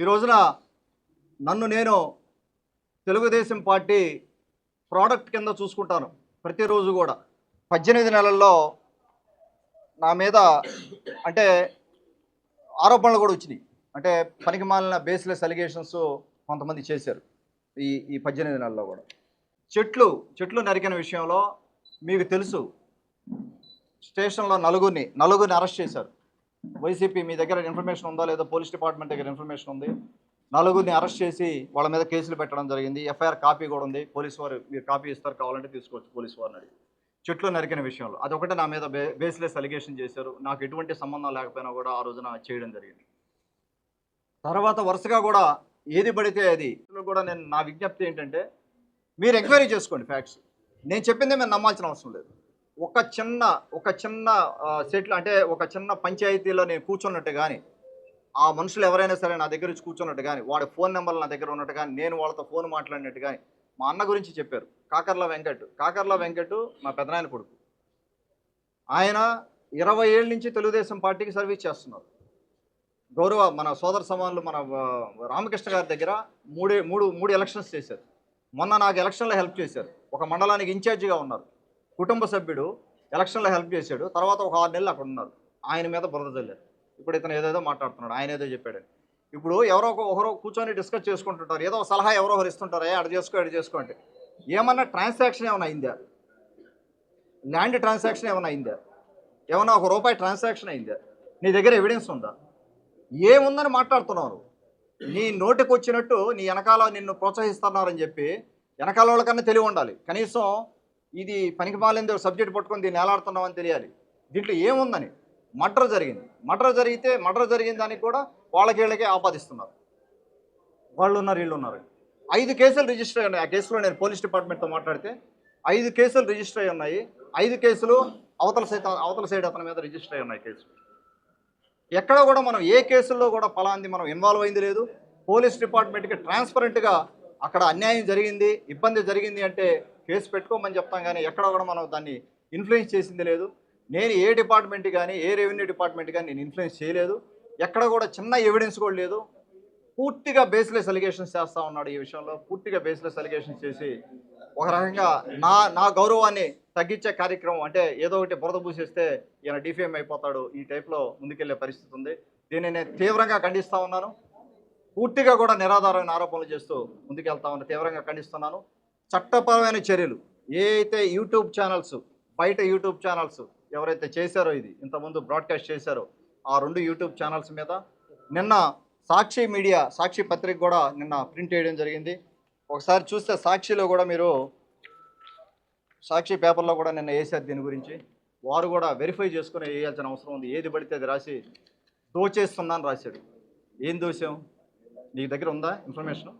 ఈ రోజున నన్ను నేను తెలుగుదేశం పార్టీ ప్రోడక్ట్ కింద చూసుకుంటాను. ప్రతిరోజు కూడా. పద్దెనిమిది నెలల్లో నా మీద అంటే ఆరోపణలు కూడా వచ్చినాయి. అంటే పనికి మాలిన బేస్లెస్ అలిగేషన్స్ కొంతమంది చేశారు. ఈ ఈ పద్దెనిమిది నెలల్లో కూడా. చెట్లు చెట్లు నరికిన విషయంలో మీకు తెలుసు. స్టేషన్లో నలుగురిని నలుగురిని అరెస్ట్ చేశారు. వైసీపీ మీ దగ్గర ఇన్ఫర్మేషన్ ఉందా లేదా? పోలీస్ డిపార్ట్మెంట్ దగ్గర ఇన్ఫర్మేషన్ ఉంది. నలుగురిని అరెస్ట్ చేసి వాళ్ళ మీద కేసులు పెట్టడం జరిగింది. ఎఫ్ఐఆర్ కాపీ కూడా ఉంది. పోలీసు వారు మీరు కాపీ ఇస్తారు కావాలంటే తీసుకోవచ్చు పోలీసు వారిని అడిగి. చెట్లు నరికిన విషయంలో. అదొకటే నా మీద బే బేస్లెస్ అలిగేషన్ చేశారు. నాకు ఎటువంటి సంబంధం లేకపోయినా కూడా ఆ రోజున చేయడం జరిగింది. తర్వాత వరుసగా కూడా ఏది పడితే అది. కూడా నేను నా విజ్ఞప్తి ఏంటంటే మీరు ఎంక్వైరీ చేసుకోండి ఫ్యాక్ట్స్ నేను చెప్పిందే మేము నమ్మాల్సిన అవసరం లేదు. ఒక చిన్న ఒక చిన్న సెట్లు అంటే ఒక చిన్న పంచాయతీలో నేను కూర్చున్నట్టు కానీ ఆ మనుషులు ఎవరైనా సరే నా దగ్గర నుంచి కూర్చున్నట్టు కానీ వాడి ఫోన్ నెంబర్లు నా దగ్గర ఉన్నట్టు కానీ నేను వాళ్ళతో ఫోన్ మాట్లాడినట్టు కానీ మా అన్న గురించి చెప్పారు. కాకర్ల వెంకట్ కాకర్ల వెంకట్ మా పెదనాయన కొడుకు. ఆయన ఇరవై ఏళ్ళ నుంచి తెలుగుదేశం పార్టీకి సర్వీస్ చేస్తున్నారు. గౌరవ మన సోదర సమానులు మన రామకృష్ణ గారి దగ్గర మూడే మూడు మూడు ఎలక్షన్స్ చేశారు. మొన్న నాకు ఎలక్షన్లో హెల్ప్ చేశారు. ఒక మండలానికి ఇన్ఛార్జిగా ఉన్నారు. కుటుంబ సభ్యుడు ఎలక్షన్లో హెల్ప్ చేశాడు. తర్వాత ఒక ఆరు నెలలు అక్కడ ఉన్నారు. ఆయన మీద బురద చల్లారు ఇప్పుడు ఇతను ఏదేదో మాట్లాడుతున్నాడు. ఆయన ఏదో చెప్పాడని. ఇప్పుడు ఎవరో ఒకరో కూర్చొని డిస్కస్ చేసుకుంటుంటారు. ఏదో ఒక సలహా ఎవరో ఒకరు ఇస్తుంటారు. అడు చేసుకో అడు చేసుకో అంటే. ఏమన్నా ట్రాన్సాక్షన్ ఏమైనా అయిందా? ల్యాండ్ ట్రాన్సాక్షన్ ఏమైనా అయిందా? ఏమైనా ఒక రూపాయి ట్రాన్సాక్షన్ అయిందా? నీ దగ్గర ఎవిడెన్స్ ఉందా? ఏముందని మాట్లాడుతున్నారు? నీ నోటికి వచ్చినట్టు నీ వెనకాల నిన్ను ప్రోత్సహిస్తున్నారని చెప్పి వెనకాల వాళ్ళకన్నా తెలివి ఉండాలి. కనీసం ఇది పనికి మాలింది సబ్జెక్ట్ పట్టుకొని దీన్ని ఎలాడుతున్నామని తెలియాలి. దీంట్లో ఏముందని? మటర్ జరిగింది. మటర్ జరిగితే మటర్ జరిగిన దానికి కూడా వాళ్ళకి వీళ్ళకే ఆపాదిస్తున్నారు. వాళ్ళు ఉన్నారు వీళ్ళు ఉన్నారు ఐదు కేసులు రిజిస్టర్ అయ్యాయి ఆ కేసులో నేను పోలీస్ డిపార్ట్మెంట్తో మాట్లాడితే ఐదు కేసులు రిజిస్టర్ అయ్యి ఉన్నాయి. ఐదు కేసులు అవతల సైడ్ అవతల సైడ్ అతని మీద రిజిస్టర్ అయ్యి ఉన్నాయి కేసులు. ఎక్కడ కూడా మనం ఏ కేసుల్లో కూడా ఫలాంది మనం ఇన్వాల్వ్ అయింది లేదు. పోలీస్ డిపార్ట్మెంట్కి ట్రాన్స్పరెంట్గా అక్కడ అన్యాయం జరిగింది ఇబ్బంది జరిగింది అంటే కేసు పెట్టుకోమని చెప్తాం కానీ ఎక్కడ కూడా మనం దాన్ని ఇన్ఫ్లుయెన్స్ చేసింది లేదు. నేను ఏ డిపార్ట్మెంట్ కానీ ఏ రెవెన్యూ డిపార్ట్మెంట్ కానీ నేను ఇన్ఫ్లుయెన్స్ చేయలేదు. ఎక్కడ కూడా చిన్న ఎవిడెన్స్ కూడా లేదు. పూర్తిగా బేస్లెస్ అలిగేషన్స్ చేస్తూ ఉన్నాడు ఈ విషయంలో. పూర్తిగా బేస్లెస్ అలిగేషన్స్ చేసి ఒక రకంగా నా నా గౌరవాన్ని తగ్గించే కార్యక్రమం అంటే ఏదో ఒకటి బురద పూసేస్తే ఈయన డిఫేమ్ అయిపోతాడు. ఈ టైప్లో ముందుకెళ్ళే పరిస్థితి ఉంది. దీన్ని నేను తీవ్రంగా ఖండిస్తూ ఉన్నాను. పూర్తిగా కూడా నిరాధారమైన ఆరోపణలు చేస్తూ ముందుకెళ్తా ఉన్నా తీవ్రంగా ఖండిస్తున్నాను. చట్టపరమైన చర్యలు ఏ అయితే యూట్యూబ్ ఛానల్స్ బయట యూట్యూబ్ ఛానల్స్ ఎవరైతే చేశారో ఇది ఇంతకుముందు బ్రాడ్కాస్ట్ చేశారో ఆ రెండు యూట్యూబ్ ఛానల్స్ మీద నిన్న సాక్షి మీడియా సాక్షి పత్రిక కూడా నిన్న ప్రింట్ చేయడం జరిగింది. ఒకసారి చూస్తే సాక్షిలో కూడా మీరు సాక్షి పేపర్లో కూడా నిన్న వేశారు దీని గురించి. వారు కూడా వెరిఫై చేసుకుని వేయాల్సిన అవసరం ఉంది. ఏది పడితే అది రాసి దోచేస్తున్నాను రాశాడు. ఏం దోషం నీ దగ్గర ఉందా ఇన్ఫర్మేషన్?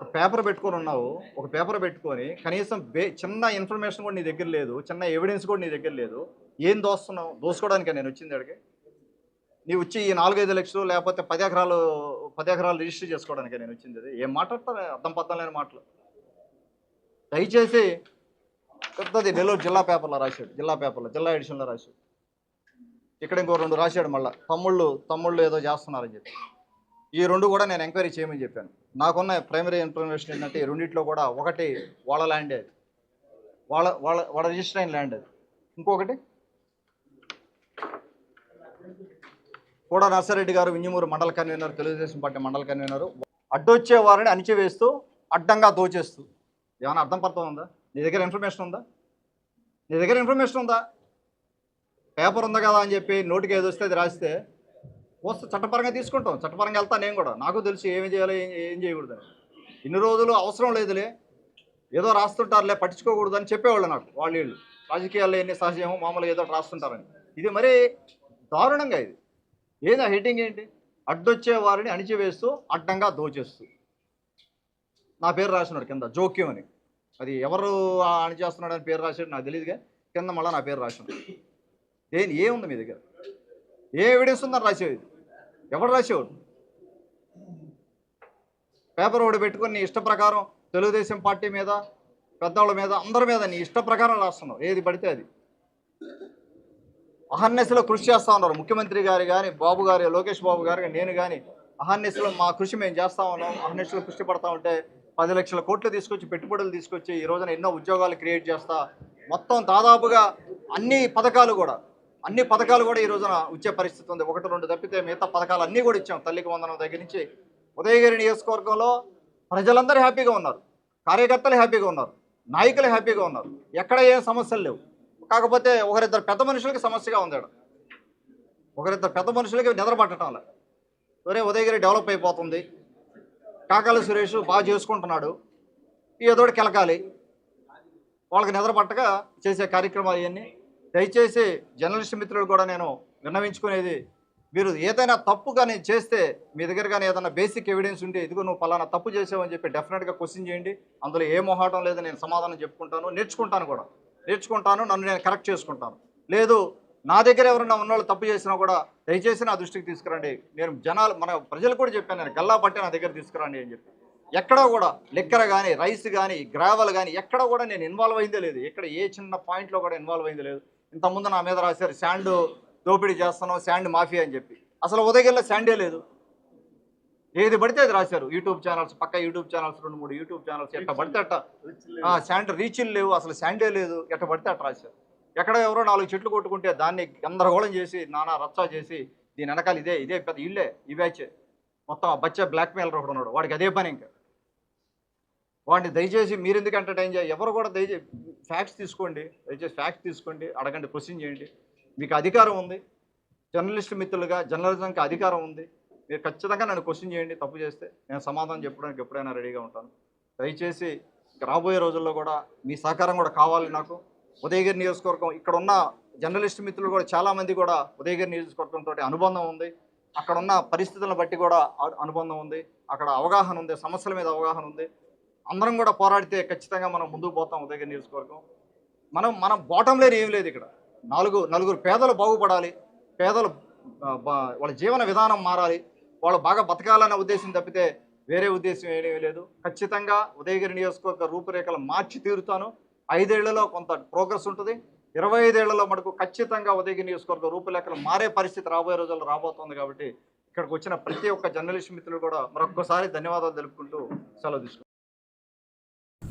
ఒక పేపర్ పెట్టుకొని ఉన్నావు ఒక పేపర్ పెట్టుకొని కనీసం బే చిన్న ఇన్ఫర్మేషన్ కూడా నీ దగ్గర లేదు చిన్న ఎవిడెన్స్ కూడా నీ దగ్గర లేదు. ఏం దోస్తున్నావు? దోసుకోవడానికి నేను వచ్చింది అడిగి నీ వచ్చి ఈ నాలుగైదు లక్షలు లేకపోతే పది ఎకరాలు పది ఎకరాలు రిజిస్టర్ చేసుకోవడానికి నేను వచ్చింది అది? ఏం మాట్లాడతాను అర్థం పద్ధం లేని మాటలు. దయచేసి పెద్దది నెల్లూరు జిల్లా పేపర్లో రాశాడు జిల్లా పేపర్లో జిల్లా ఎడిషన్లో రాశాడు. ఇక్కడ ఇంకో రెండు రాశాడు మళ్ళీ. తమ్ముళ్ళు తమ్ముళ్ళు ఏదో చేస్తున్నారని చెప్పి. ఈ రెండు కూడా నేను ఎంక్వైరీ చేయమని చెప్పాను. నాకున్న ప్రైమరీ ఇన్ఫర్మేషన్ ఏంటంటే ఈ రెండిట్లో కూడా ఒకటి వాళ్ళ ల్యాండ్ అది. వాళ్ళ వాళ్ళ వాళ్ళ రిజిస్టర్ అయిన ల్యాండ్ అది. ఇంకొకటి? కూడా నర్సారెడ్డి గారు వింజమూరు మండల కన్వీనర్ తెలుగుదేశం పార్టీ మండల కన్వీనర్ అడ్డొచ్చే వారిని అణిచివేస్తూ అడ్డంగా దోచేస్తూ. ఏమైనా అర్థం పర్థం ఉందా? నీ దగ్గర ఇన్ఫర్మేషన్ ఉందా? నీ దగ్గర ఇన్ఫర్మేషన్ ఉందా? పేపర్ ఉంది కదా అని చెప్పి నోటికి ఏదొస్తే అది రాస్తే వస్తే చట్టపరంగా తీసుకుంటాం. చట్టపరంగా వెళ్తా నేను కూడా. నాకు తెలుసు ఏమి చేయాలి ఏం ఏం చేయకూడదని ఇన్ని రోజులు అవసరం లేదులే. ఏదో రాస్తుంటారులే పట్టించుకోకూడదు అని చెప్పేవాళ్ళు నాకు వాళ్ళు వీళ్ళు. రాజకీయాల్లో ఎన్ని సహజమో మామూలుగా ఏదో రాస్తుంటారని. ఇది మరీ దారుణంగా ఇది. ఏది హెడ్డింగ్ ఏంటి? అడ్డొచ్చే వారిని అణిచివేస్తూ అడ్డంగా దోచేస్తూ. నా పేరు రాసినాడు కింద జోక్యం అని. అది ఎవరు అణిచేస్తున్నాడు అని పేరు రాసాడు నాకు తెలియదుగా కింద మళ్ళీ నా పేరు రాసినాడు. దేని ఏముంది మీ దగ్గర? ఏ ఎవిడెన్స్ ఉందని రాసేది? ఎవడు రాసేవాడు? పేపర్ ఒకటి పెట్టుకొని నీ ఇష్ట ప్రకారం తెలుగుదేశం పార్టీ మీద పెద్దవాళ్ళ మీద అందరి మీద నీ ఇష్ట ప్రకారం రాస్తున్నావు. ఏది పడితే అది. అహర్నెస్లో కృషి చేస్తా ఉన్నారు. ముఖ్యమంత్రి గారు కానీ బాబు గారు లోకేష్ బాబు గారు నేను కానీ అహర్నిశలు మా కృషి మేము చేస్తూ ఉన్నాం. అహర్నిశలు కృషి పడతా ఉంటే పది లక్షల కోట్లు తీసుకొచ్చి పెట్టుబడులు తీసుకొచ్చి ఈ రోజున ఎన్నో ఉద్యోగాలు క్రియేట్ చేస్తా. మొత్తం దాదాపుగా అన్ని పథకాలు కూడా అన్ని పథకాలు కూడా ఈ రోజున వచ్చే పరిస్థితి ఉంది. ఒకటి రెండు తప్పితే మిగతా పథకాలు అన్నీ కూడా ఇచ్చాం. తల్లికి వందనం దగ్గర నుంచి ఉదయగిరి నియోజకవర్గంలో ప్రజలందరూ హ్యాపీగా ఉన్నారు. కార్యకర్తలు హ్యాపీగా ఉన్నారు. నాయకులు హ్యాపీగా ఉన్నారు. ఎక్కడ ఏం సమస్యలు లేవు. కాకపోతే ఒకరిద్దరు పెద్ద మనుషులకి సమస్యగా ఉంది ఒకరిద్దరు పెద్ద మనుషులకి నిద్ర పట్టడం ఒరే ఉదయగిరి డెవలప్ అయిపోతుంది. కాకాల సురేష్ బాగా చేసుకుంటున్నాడు. ఈ ఏదోటి కెలకాలి. వాళ్ళకి నిద్ర పట్టక చేసే కార్యక్రమాలు ఇవన్నీ దయచేసి జర్నలిస్ట్ మిత్రులు కూడా నేను విన్నవించుకునేది మీరు ఏదైనా తప్పు కానీ చేస్తే మీ దగ్గర కానీ ఏదైనా బేసిక్ ఎవిడెన్స్ ఉంటే ఇదిగో నువ్వు పలానా తప్పు చేసావని చెప్పి డెఫినెట్గా క్వశ్చన్ చేయండి. అందులో ఏ మొహాటం లేదు నేను సమాధానం చెప్పుకుంటాను. నేర్చుకుంటాను కూడా. నేర్చుకుంటాను నన్ను నేను కరెక్ట్ చేసుకుంటాను. లేదు నా దగ్గర ఎవరైనా ఉన్నవాళ్ళు తప్పు చేసినా కూడా దయచేసి నా దృష్టికి తీసుకురండి. నేను జనాలు మన ప్రజలు కూడా చెప్పాను నేను గల్లా పట్టి నా దగ్గర తీసుకురండి అని చెప్పి. ఎక్కడా కూడా లెక్కర కానీ రైస్ కానీ గ్రావెల్ కానీ ఎక్కడ కూడా నేను ఇన్వాల్వ్ అయిందే లేదు. ఇక్కడ ఏ చిన్న పాయింట్లో కూడా ఇన్వాల్వ్ అయిందే లేదు. ఇంతకుముందు నా మీద రాశారు శాండ్ దోపిడీ చేస్తున్నాం శాండ్ మాఫియా అని చెప్పి. అసలు ఉదయగిరిలో శాండే లేదు. ఏది పడితే అది రాశారు. యూట్యూబ్ ఛానల్స్ పక్క యూట్యూబ్ ఛానల్స్ రెండు మూడు యూట్యూబ్ ఛానల్స్ ఎట్ట పడితే అట్ట. ఆ, శాండ్ రీచ్లు లేవు అసలు శాండే లేదు ఎట్ట పడితే అట్ట రాశారు. ఎక్కడ ఎవరో నాలుగు చెట్లు కొట్టుకుంటే దాన్ని గందరగోళం చేసి నానా రచ్చా చేసి దీని వెనకాల ఇదే ఇదే పెద్ద ఇల్లే ఈ బ్యాచ్. మొత్తం ఆ బచ్చ బ్లాక్ మెయిలర్ ఒకడు ఉన్నాడు వాడికి అదే పని ఇంకా. వాడిని దయచేసి మీరు ఎందుకు ఎంటర్టైన్ చేయాలి ఎవరు కూడా దయచేసి ఫ్యాక్ట్స్ తీసుకోండి. దయచేసి ఫ్యాక్ట్స్ తీసుకోండి. అడగండి క్వశ్చన్ చేయండి. మీకు అధికారం ఉంది. జర్నలిస్ట్ మిత్రులుగా జర్నలిజంకి అధికారం ఉంది. మీరు ఖచ్చితంగా నన్ను క్వశ్చన్ చేయండి. తప్పు చేస్తే నేను సమాధానం చెప్పడానికి ఎప్పుడైనా రెడీగా ఉంటాను. దయచేసి రాబోయే రోజుల్లో కూడా మీ సహకారం కూడా కావాలి నాకు. ఉదయగిరి నియోజకవర్గం ఇక్కడ ఉన్న జర్నలిస్ట్ మిత్రులు కూడా చాలామంది కూడా ఉదయగిరి నియోజకవర్గంతో అనుబంధం ఉంది. అక్కడ ఉన్న పరిస్థితులను బట్టి కూడా అనుబంధం ఉంది. అక్కడ అవగాహన ఉంది. సమస్యల మీద అవగాహన ఉంది. అందరం కూడా పోరాడితే ఖచ్చితంగా మనం ముందుకు పోతాం ఉదయగిరి నియోజకవర్గం. మనం మనం బాటం లేని ఏం లేదు ఇక్కడ. నాలుగు నలుగురు పేదలు బాగుపడాలి. పేదలు వాళ్ళ జీవన విధానం మారాలి. వాళ్ళు బాగా బతకాలనే ఉద్దేశం తప్పితే వేరే ఉద్దేశం ఏమీ లేదు. ఖచ్చితంగా ఉదయగిరి నియోజకవర్గ రూపురేఖలు మార్చి తీరుతాను. ఐదేళ్ళలో కొంత ప్రోగ్రెస్ ఉంటుంది. ఇరవై ఐదేళ్ళలో మటుకు ఖచ్చితంగా ఉదయగిరి నియోజకవర్గ రూపురేఖలు మారే పరిస్థితి రాబోయే రోజుల్లో రాబోతోంది కాబట్టి ఇక్కడికి వచ్చిన ప్రతి ఒక్క జర్నలిస్ట్ మిత్రులు కూడా మరొక్కసారి ధన్యవాదాలు తెలుపుకుంటూ సెలవు తీసుకుంటాను